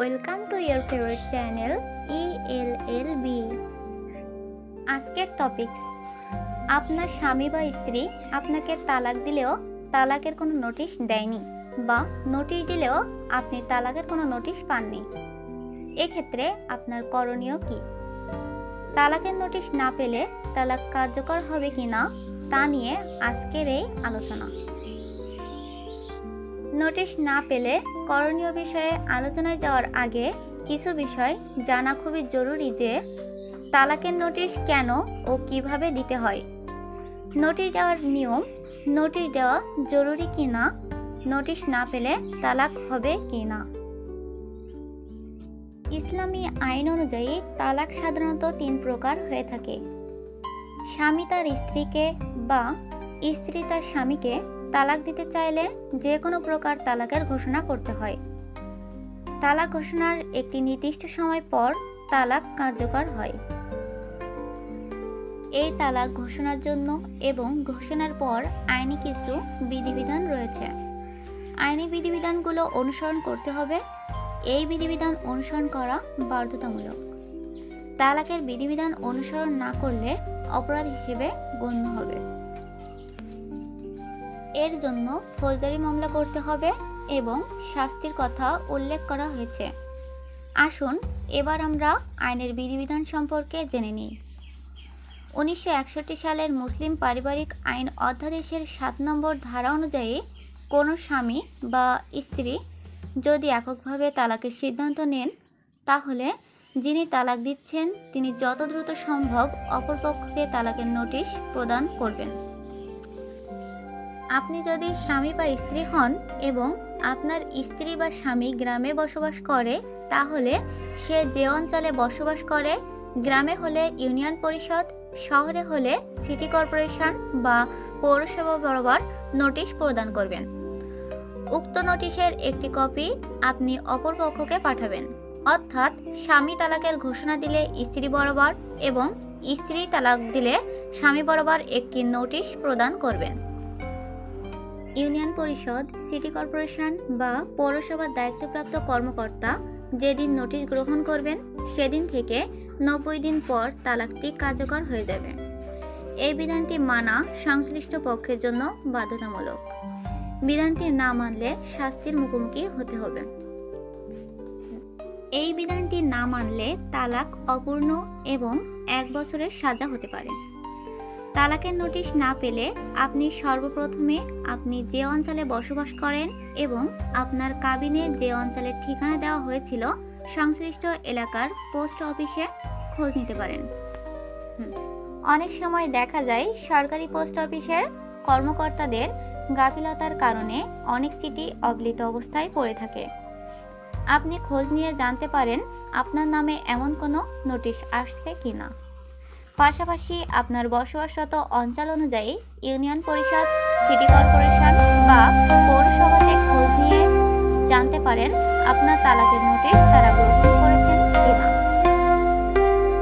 Welcome to your favourite channel E L L B আজকের topics, আপনার স্বামী বা স্ত্রী আপনাকে তালাক দিলেও তালাকের কোনো নোটিশ দেয়নি বা নোটিশ দিলেও আপনি তালাকের কোনো নোটিশ পাননি। এক্ষেত্রে আপনার করণীয় কি? তালাকের নোটিশ না পেলে তালাক কার্যকর হবে কি না তা নিয়ে আজকের এই আলোচনা। নোটিশ না পেলে করণীয় বিষয়ে আলোচনায় যাওয়ার আগে কিছু বিষয় জানা খুবই জরুরি যে তালাকের নোটিশ কেন ও কীভাবে দিতে হয়। নোটিশ দেওয়ার নিয়ম, নোটিশ দেওয়া জরুরি কি না, নোটিশ না পেলে তালাক হবে কি না। ইসলামী আইন অনুযায়ী তালাক সাধারণত তিন প্রকার হয়ে থাকে। স্বামী তার স্ত্রীকে বা স্ত্রী তার স্বামীকে তালাক দিতে চাইলে যে কোনো প্রকার তালাকের ঘোষণা করতে হয়। তালাক ঘোষণার একটি নির্দিষ্ট সময় পর তালাক কার্যকর হয়। এই তালাক ঘোষণার জন্য এবং ঘোষণার পর আইনি কিছু বিধিবিধান রয়েছে। আইনি বিধিবিধানগুলো অনুসরণ করতে হবে। এই বিধিবিধান অনুসরণ করা বাধ্যতামূলক। তালাকের বিধিবিধান অনুসরণ না করলে অপরাধ হিসেবে গণ্য হবে। এর জন্য ফৌজদারি মামলা করতে হবে এবং শাস্তির কথা উল্লেখ করা হয়েছে। আসুন, এবার আমরা আইনের বিধিবিধান সম্পর্কে জেনে নিই। উনিশশো একষট্টি সালের মুসলিম পারিবারিক আইন অধ্যাদেশের সাত নম্বর ধারা অনুযায়ী কোনো স্বামী বা স্ত্রী যদি এককভাবে তালাকের সিদ্ধান্ত নেন, তাহলে যিনি তালাক দিচ্ছেন, তিনি যত দ্রুত সম্ভব অপরপক্ষকে তালাকের নোটিশ প্রদান করবেন। আপনি যদি স্বামী বা স্ত্রী হন এবং আপনার স্ত্রী বা স্বামী গ্রামে বসবাস করে, তাহলে সে যে অঞ্চলে বসবাস করে, গ্রামে হলে ইউনিয়ন পরিষদ, শহরে হলে সিটি কর্পোরেশন বা পৌরসভা বরাবর নোটিশ প্রদান করবেন। উক্ত নোটিশের একটি কপি আপনি অপর পক্ষকে পাঠাবেন। অর্থাৎ স্বামী তালাকের ঘোষণা দিলে স্ত্রী বরাবর এবং স্ত্রী তালাক দিলে স্বামী বরাবর একটি নোটিশ প্রদান করবেন। ইউনিয়ন পরিষদ, সিটি কর্পোরেশন বা পৌরসভার দায়িত্বপ্রাপ্ত কর্মকর্তা যেদিন নোটিশ গ্রহণ করবেন, সেদিন থেকে নব্বই দিন পর তালাকটি কার্যকর হয়ে যাবে। এই বিধানটি মানা সংশ্লিষ্ট পক্ষের জন্য বাধ্যতামূলক। বিধানটি না মানলে শাস্তির মুখোমুখি হতে হবে। এই বিধানটি না মানলে তালাক অপূর্ণ এবং এক বছরের সাজা হতে পারে। তালাকের নোটিশ না পেলে আপনি সর্বপ্রথমে আপনি যে অঞ্চলে বসবাস করেন এবং আপনার কাবিনে যে অঞ্চলের ঠিকানা দেওয়া হয়েছিল সংশ্লিষ্ট এলাকার পোস্ট অফিসে খোঁজ নিতে পারেন। অনেক সময় দেখা যায় সরকারি পোস্ট অফিসের কর্মকর্তাদের গাফিলতার কারণে অনেক চিঠি অবলিত অবস্থায় পড়ে থাকে। আপনি খোঁজ নিয়ে জানতে পারেন আপনার নামে এমন কোনো নোটিশ আসছে কি না পাশাপাশি আপনার বসবাসরত অঞ্চল অনুযায়ী ইউনিয়ন পরিষদ, সিটি কর্পোরেশন বা পৌরসভাতে খোঁজ নিয়ে জানতে পারেন আপনার তালাকের নোটিশ তারা গ্রহণ করেছেন কিনা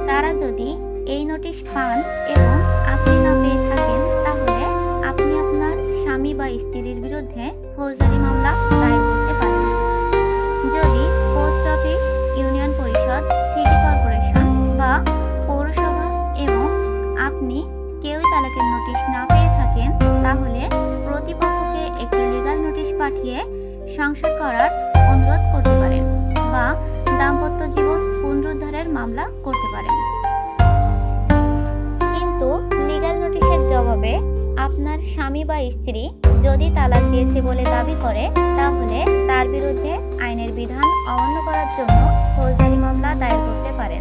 তারা যদি এই নোটিশ পান এবং আপনি না পেয়ে থাকেন, তাহলে আপনি আপনার স্বামী বা স্ত্রীর বিরুদ্ধে ফৌজদারি মামলা তালাকের নোটিশ না পেয়ে থাকেন, তাহলে প্রতিপক্ষকে একটি লিগাল নোটিশ পাঠিয়ে সংসার করার অনুরোধ করতে পারেন বা দাম্পত্য জীবন পুনরুদ্ধারের মামলা করতে পারেন। কিন্তু লিগ্যাল নোটিশের জবাবে আপনার স্বামী বা স্ত্রী যদি তালাক দিয়েছে বলে দাবি করে, তাহলে তার বিরুদ্ধে আইনের বিধান অমান্য করার জন্য ফৌজদারি মামলা দায়ের করতে পারেন।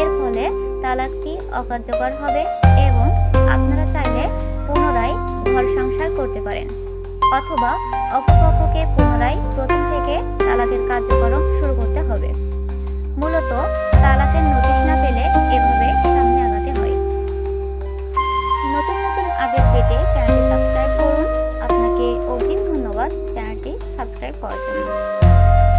এর ফলে তালাকটি অকার্যকর হবে এবং পুনরায় ঘর সংসার করতে পারেন, অথবা অপরপক্ষকে পুনরায় প্রথম থেকে তালাকের কার্যক্রম শুরু করতে হবে। মূলত তালাকের নোটিশ না পেলে এভাবে